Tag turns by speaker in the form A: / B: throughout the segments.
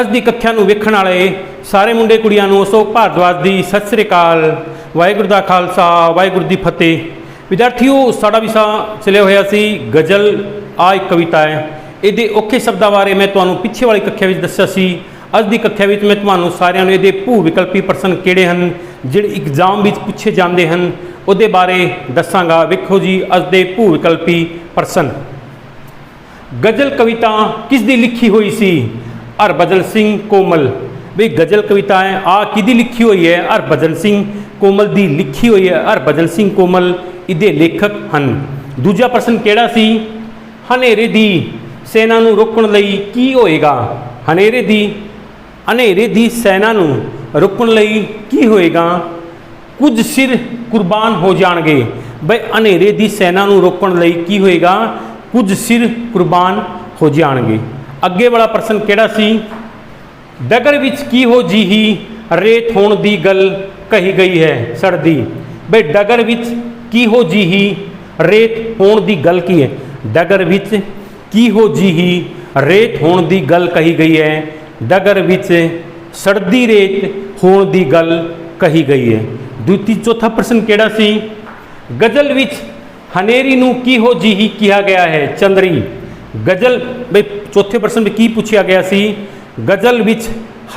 A: ਅੱਜ ਦੀ ਕੱਥਿਆ ਨੂੰ ਵੇਖਣ ਵਾਲੇ ਸਾਰੇ ਮੁੰਡੇ ਕੁੜੀਆਂ ਨੂੰ ਅਸ਼ੋਕ ਭਾਰਦਵਾਜ ਦੀ ਸਤਿ ਸ੍ਰੀ ਅਕਾਲ, ਵਾਹਿਗੁਰੂ ਦਾ ਖਾਲਸਾ, ਵਾਹਿਗੁਰੂ ਦੀ ਫਤਿਹ। ਵਿਦਿਆਰਥੀਓ, ਸਾਡਾ ਵਿਸ਼ਾ ਚੱਲਿਆ ਹੋਇਆ ਸੀ, ਗਜ਼ਲ ਆ ਇੱਕ ਕਵਿਤਾ ਹੈ। ਇਹਦੇ ਔਖੇ ਸ਼ਬਦਾਂ ਬਾਰੇ ਮੈਂ ਤੁਹਾਨੂੰ ਪਿੱਛੇ ਵਾਲੀ ਕੱਖਿਆ ਵਿੱਚ ਦੱਸਿਆ ਸੀ। ਅੱਜ ਦੀ ਕੱਥਿਆ ਵਿੱਚ ਮੈਂ ਤੁਹਾਨੂੰ ਸਾਰਿਆਂ ਨੂੰ ਇਹਦੇ ਭੂ ਵਿਕਲਪੀ ਪ੍ਰਸ਼ਨ ਕਿਹੜੇ ਹਨ, ਜਿਹੜੇ ਐਗਜ਼ਾਮ ਵਿੱਚ ਪੁੱਛੇ ਜਾਂਦੇ ਹਨ, ਉਹਦੇ ਬਾਰੇ ਦੱਸਾਂਗਾ। ਵੇਖੋ ਜੀ, ਅੱਜ ਦੇ ਭੂ ਵਿਕਲਪੀ ਪ੍ਰਸ਼ਨ। ਗਜ਼ਲ ਕਵਿਤਾ ਕਿਸ ਦੀ ਲਿਖੀ ਹੋਈ ਸੀ? ਹਰਭਜਨ ਸਿੰਘ ਕੋਮਲ। ਬਈ ਗਜ਼ਲ ਕਵਿਤਾ ਹੈ ਆ ਕਿਹਦੀ ਲਿਖੀ ਹੋਈ ਹੈ? ਹਰਭਜਨ ਸਿੰਘ ਕੋਮਲ ਦੀ ਲਿਖੀ ਹੋਈ ਹੈ। ਹਰਭਜਨ ਸਿੰਘ ਕੋਮਲ ਇਹਦੇ ਲੇਖਕ ਹਨ। ਦੂਜਾ ਪ੍ਰਸ਼ਨ ਕਿਹੜਾ ਸੀ? ਹਨੇਰੇ ਦੀ ਸੈਨਾ ਨੂੰ ਰੋਕਣ ਲਈ ਕੀ ਹੋਏਗਾ? ਹਨੇਰੇ ਦੀ ਹਨੇਰੇ ਦੀ ਸੈਨਾ ਨੂੰ ਰੋਕਣ ਲਈ ਕੀ ਹੋਏਗਾ? ਕੁਝ ਸਿਰ ਕੁਰਬਾਨ ਹੋ ਜਾਣਗੇ। ਬਈ ਹਨੇਰੇ ਦੀ ਸੈਨਾ ਨੂੰ ਰੋਕਣ ਲਈ ਕੀ ਹੋਏਗਾ? ਕੁਝ ਸਿਰ ਕੁਰਬਾਨ ਹੋ ਜਾਣਗੇ। ਅੱਗੇ ਵਾਲਾ ਪ੍ਰਸ਼ਨ ਕਿਹੜਾ ਸੀ? ਡਗਰ ਵਿੱਚ ਕੀ ਹੋ ਜੀਹੀ ਰੇਤ ਹੋਣ ਦੀ ਗੱਲ ਕਹੀ ਗਈ ਹੈ ਸਰਦੀ ਬਈ ਡਗਰ ਵਿੱਚ ਕੀ ਹੋ ਜੀਹੀ ਰੇਤ ਹੋਣ ਦੀ ਗੱਲ ਕੀ ਹੈ? ਡਗਰ ਵਿੱਚ ਕੀ ਹੋ ਜੀਹੀ ਰੇਤ ਹੋਣ ਦੀ ਗੱਲ ਕਹੀ ਗਈ ਹੈ, ਡਗਰ ਵਿੱਚ ਸਰਦੀ ਰੇਤ ਹੋਣ ਦੀ ਗੱਲ ਕਹੀ ਗਈ ਹੈ। ਦੂਤੀ ਚੌਥਾ ਪ੍ਰਸ਼ਨ ਕਿਹੜਾ ਸੀ? ਗਜ਼ਲ ਵਿੱਚ ਹਨੇਰੀ ਨੂੰ ਕੀ ਹੋ ਜੀਹੀ ਕਿਹਾ ਗਿਆ ਹੈ, ਚੰਦਰੀ। ਗਜ਼ਲ, ਬਈ ਚੌਥੇ ਪ੍ਰਸ਼ਨ ਵਿੱਚ ਕੀ ਪੁੱਛਿਆ ਗਿਆ ਸੀ? ਗਜ਼ਲ ਵਿੱਚ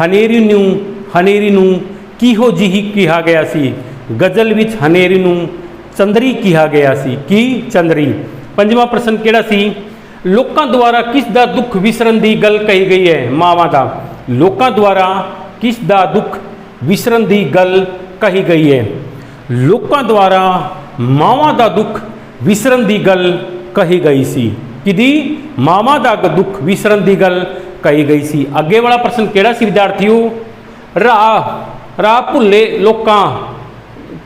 A: ਹਨੇਰੀ ਨੂੰ ਹਨੇਰੀ ਨੂੰ ਕਿਹੋ ਜਿਹੀ ਕਿਹਾ ਗਿਆ ਸੀ? ਗਜ਼ਲ ਵਿੱਚ ਹਨੇਰੀ ਨੂੰ ਚੰਦਰੀ ਕਿਹਾ ਗਿਆ ਸੀ। ਕੀ ਚੰਦਰੀ? ਪੰਜਵਾਂ ਪ੍ਰਸ਼ਨ ਕਿਹੜਾ ਸੀ? ਲੋਕਾਂ ਦੁਆਰਾ ਕਿਸ ਦਾ ਦੁੱਖ ਵਿਸਰਨ ਦੀ ਗੱਲ ਕਹੀ ਗਈ ਹੈ? ਮਾਵਾਂ ਦਾ। ਲੋਕਾਂ ਦੁਆਰਾ ਕਿਸ ਦਾ ਦੁੱਖ ਵਿਸਰਨ ਦੀ ਗੱਲ ਕਹੀ ਗਈ ਹੈ? ਲੋਕਾਂ ਦੁਆਰਾ ਮਾਵਾਂ ਦਾ ਦੁੱਖ ਵਿਸਰਨ ਦੀ ਗੱਲ ਕਹੀ ਗਈ ਸੀ। ਕਿਦੀ ਮਾਵਾਂ ਦਾ ਦੁੱਖ ਵਿਸਰਨ ਦੀ ਗੱਲ ਕਹੀ ਗਈ ਸੀ। ਅੱਗੇ ਵਾਲਾ ਪ੍ਰਸ਼ਨ ਕਿਹੜਾ ਸੀ ਵਿਦਿਆਰਥੀਓ? ਰਾਹ ਰਾਹ ਭੁੱਲੇ ਲੋਕਾਂ,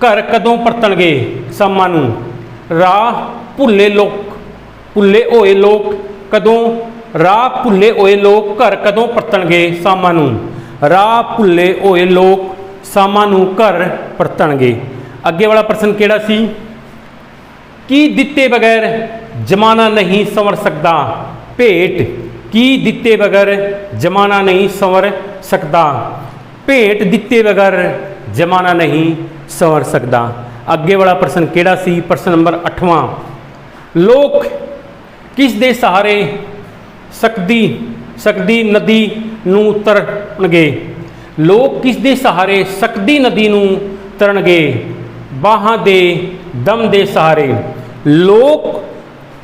A: ਘਰ ਕਦੋਂ ਪਰਤਣਗੇ ਸਾਮਾਂ ਨੂੰ? ਰਾਹ ਭੁੱਲੇ ਲੋਕ, ਭੁੱਲੇ ਹੋਏ ਲੋਕ ਕਦੋਂ? ਰਾਹ ਭੁੱਲੇ ਹੋਏ ਲੋਕ ਘਰ ਕਦੋਂ ਪਰਤਣਗੇ ਸਾਮਾਂ ਨੂੰ? ਰਾਹ ਭੁੱਲੇ ਹੋਏ ਲੋਕ ਸਾਮਾਂ ਨੂੰ ਘਰ ਪਰਤਣਗੇ। ਅੱਗੇ ਵਾਲਾ ਪ੍ਰਸ਼ਨ ਕਿਹੜਾ ਸੀ? ਕੀ ਦਿੱਤੇ ਬਗੈਰ ਜਮਾਨਾ ਨਹੀਂ ਸੰਵਰ ਸਕਦਾ? ਭੇਟ, ਕੀ ਦਿੱਤੇ ਬਗੈਰ ਜਮਾਨਾ ਨਹੀਂ ਸੰਵਰ ਸਕਦਾ? ਭੇਟ ਦਿੱਤੇ ਬਗੈਰ ਜਮਾਨਾ ਨਹੀਂ ਸੰਵਰ ਸਕਦਾ। ਅੱਗੇ ਵਾਲਾ ਪ੍ਰਸ਼ਨ ਕਿਹੜਾ ਸੀ? ਪ੍ਰਸ਼ਨ ਨੰਬਰ 8ਵਾਂ ਲੋਕ ਕਿਸ ਦੇ ਸਹਾਰੇ ਸਕਦੀ ਸਕਦੀ ਨਦੀ ਨੂੰ ਤਰਨਗੇ ਲੋਕ ਕਿਸ ਦੇ ਸਹਾਰੇ ਸਕਦੀ ਨਦੀ ਨੂੰ ਤਰਨਗੇ ਬਾਹਾਂ ਦੇ ਦਮ ਦੇ ਸਹਾਰੇ ਲੋਕ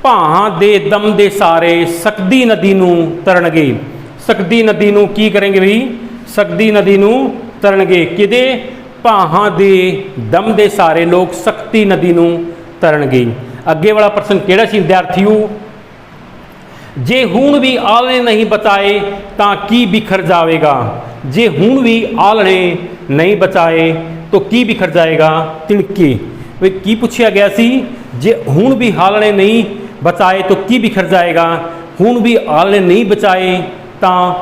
A: ਭਾਹਾਂ ਦੇ ਦਮ ਦੇ ਸਾਰੇ ਸਕਦੀ ਨਦੀ ਨੂੰ ਤਰਨਗੇ। ਸਕਦੀ ਨਦੀ ਨੂੰ ਕੀ ਕਰਨਗੇ ਵੀ ਸਕਦੀ ਨਦੀ ਨੂੰ ਤਰਨਗੇ। ਕਿਦੇ ਭਾਹਾਂ ਦੇ ਦਮ ਦੇ ਸਾਰੇ ਲੋਕ ਸਕਤੀ ਨਦੀ ਨੂੰ ਤਰਨਗੇ। ਅੱਗੇ ਵਾਲਾ ਪ੍ਰਸ਼ਨ ਕਿਹੜਾ ਸੀ ਵਿਦਿਆਰਥੀਓ? ਜੇ ਹੁਣ ਵੀ ਆਲਣੇ ਨਹੀਂ ਬਚਾਏ ਤਾਂ ਕੀ ਬਿਖਰ ਜਾਵੇਗਾ? ਜੇ ਹੁਣ ਵੀ ਆਲਣੇ ਨਹੀਂ ਬਚਾਏ ਤਾਂ ਕੀ ਬਿਖਰ ਜਾਏਗਾ? ਤਿਣਕੇ। ਵੀ ਕੀ ਪੁੱਛਿਆ ਗਿਆ ਸੀ? ਜੇ ਹੁਣ ਵੀ ਹਾਲਣੇ ਨਹੀਂ ਬਚਾਏ ਤਾਂ ਕੀ ਬਿਖਰ ਜਾਏਗਾ? ਹੁਣ ਵੀ ਹਾਲਣੇ ਨਹੀਂ ਬਚਾਏ ਤਾਂ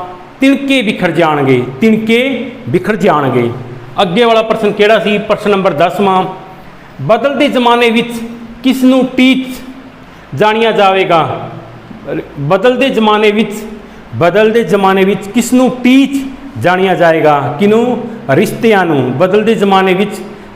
A: ਤਿਣਕੇ ਬਿਖਰ ਜਾਣਗੇ। ਤਿਣਕੇ ਬਿਖਰ ਜਾਣਗੇ। ਅੱਗੇ ਵਾਲਾ ਪ੍ਰਸ਼ਨ ਕਿਹੜਾ ਸੀ? ਪ੍ਰਸ਼ਨ ਨੰਬਰ 10ਵਾਂ ਬਦਲਦੇ ਜ਼ਮਾਨੇ ਵਿੱਚ ਕਿਸ ਨੂੰ ਟੀਚ ਜਾਣਿਆ ਜਾਵੇਗਾ? ਬਦਲਦੇ ਜ਼ਮਾਨੇ ਵਿੱਚ, ਬਦਲਦੇ ਜ਼ਮਾਨੇ ਵਿੱਚ ਕਿਸ ਨੂੰ ਟੀਚ ਜਾਣਿਆ ਜਾਏਗਾ? ਕਿਨੂੰ ਰਿਸ਼ਤਿਆਂ ਨੂੰ ਬਦਲਦੇ ਜ਼ਮਾਨੇ ਵਿੱਚ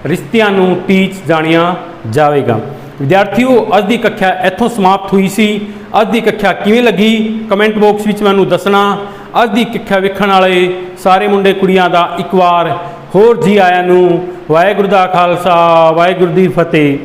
A: ਰਿਸ਼ਤਿਆਂ ਨੂੰ ਟੀਚ ਜਾਣਿਆ ਜਾਵੇਗਾ। ਵਿਦਿਆਰਥੀਓ, ਅੱਜ ਦੀ ਕੱਖਿਆ ਇੱਥੋਂ ਸਮਾਪਤ ਹੋਈ ਸੀ। ਅੱਜ ਦੀ ਕੱਖਿਆ ਕਿਵੇਂ ਲੱਗੀ? ਕਮੈਂਟ ਬਾਕਸ ਵਿੱਚ ਮੈਨੂੰ ਦੱਸਣਾ। ਅੱਜ ਦੀ ਕੱਖਿਆ ਵੇਖਣ ਵਾਲੇ ਸਾਰੇ ਮੁੰਡੇ ਕੁੜੀਆਂ ਦਾ ਇੱਕ ਵਾਰ ਹੋਰ ਜੀ ਆਇਆਂ ਨੂੰ ਵਾਹਿਗੁਰੂ ਦਾ ਖਾਲਸਾ, ਵਾਹਿਗੁਰੂ ਦੀ ਫਤਿਹ।